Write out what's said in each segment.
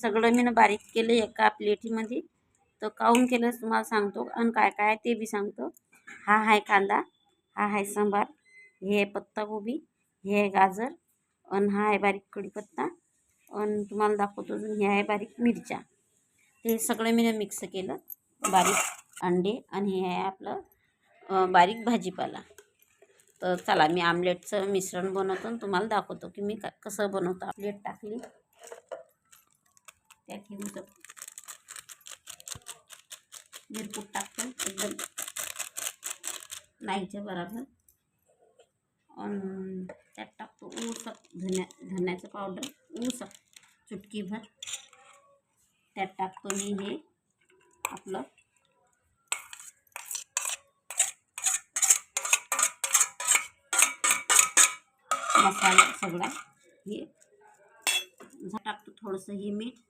सगळं मी बारीक केलं एका प्लेटीमध्ये. तर काऊन केलं तुम्हाला सांगतो. आणि काय काय ते बी सांगतो. हा आहे कांदा हा आहे सांबार हे आहे पत्ताकोबी हे आहे गाजर आणि हा आहे बारीक कढीपत्ता आणि तुम्हाला दाखवतो अजून हे आहे बारीक मिरच्या. ते सगळं मी मिक्स केलं बारीक अंडे आणि हे आहे आपलं बारीक भाजीपाला. तर चला मी आमलेटचं मिश्रण बनवतो आणि तुम्हाला दाखवतो की मी कसं बनवतो. आमलेट टाकली. त्यात सग- मिरपूट टाकतो, एकदम नाहीच्या बरोबर. आणि त्यात टाकतो ऊस धन्या, धन्याचं पावडर ऊस चुटकीभर. त्यात टाकतो मी हे आपलं. मसाला हे. झा- टाकतो थोडंसं हे मीठ.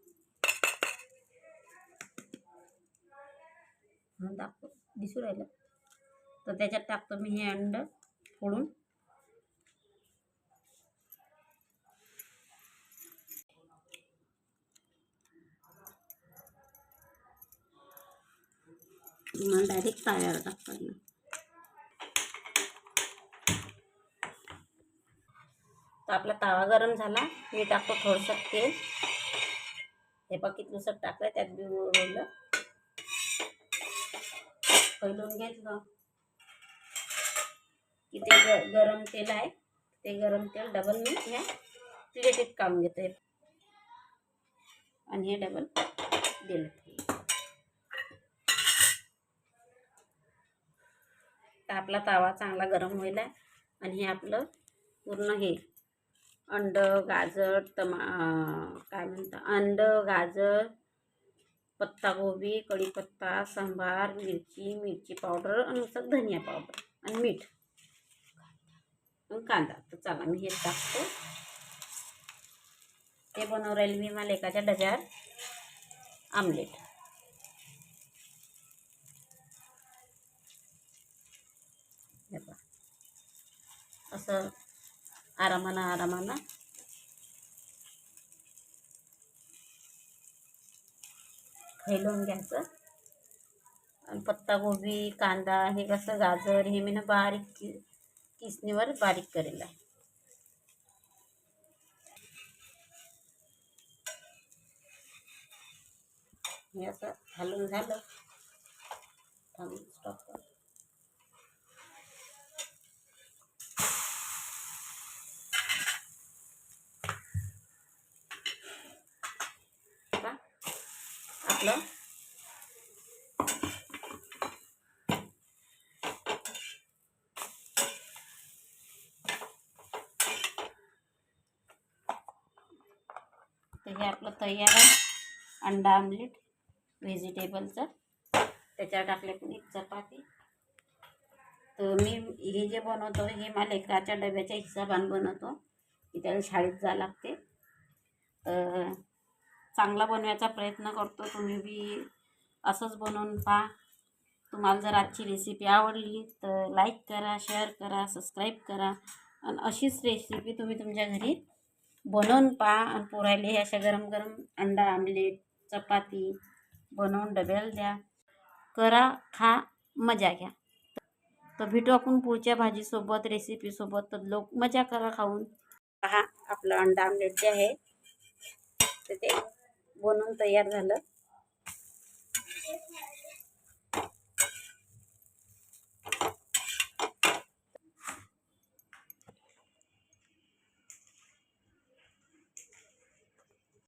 दाखव. दिसू राहिलं. तर त्याच्यात टाकतो मी हे अंड फोडून. मग डायरेक्ट ताव्यावर टाकताना तर आपला तवा गरम झाला. मी टाकतो थोडंसं तेल. हे बघ कितलंसं टाकलं त्यात बी उरलं फैलून घेतलं. की ते ग गरम तेल आहे. ते गरम तेल डबल मी ह्या प्लेटीत काढून घेते. आणि हे डबल दिलं. तर आपला तवा चांगला गरम होईल आहे. आणि हे आपलं पूर्ण हे अंड गाजर टमा काय म्हणतं अंड गाजर पत्तागोबी कढीपत्ता सांबार मिरची मिरची पावडर आणि असं धनिया पावडर आणि मीठ. आणि कांदा. तर चला मी हे टाकतो. ते बनव राहील मी मला एकाच्या डजार आमलेट. असं आरामानं आरामानं हेलवून घ्यायचं. आणि पत्ताकोबी कांदा हे कसं गाजर हे मी ना बारीक कि किसणीवर बारीक करेल आहे. हे असं घालून झालं. थांब स्टॉप आपलं तर हे आपलं तयार आहे. अंडा आमलेट व्हेजिटेबलचं त्याच्यावर टाकले पण एक चपाती. तर मी हे जे बनवतो हे मला लेकराच्या डब्याच्या हिशोबाने बनवतो. की त्याला शाळेत जावं लागते. तर चांगला बनवायचा प्रयत्न करतो. तुम्ही बी असंच बनवून पहा. तुम्हाला जर आजची रेसिपी आवडली तर लाईक करा शेअर करा सबस्क्राईब करा. आणि अशीच रेसिपी तुम्ही तुमच्या घरी बनवून पहा. आणि पोरायले हे अशा गरम गरम अंडा आमलेट चपाती बनवून डब्याला द्या. करा खा मजा घ्या. तर भेटू आपण पुढच्या भाजीसोबत रेसिपीसोबत तर लोक मजा करा खाऊन. पहा आपलं अंडा आमलेट जे आहे तर ते बनून तयार झालं.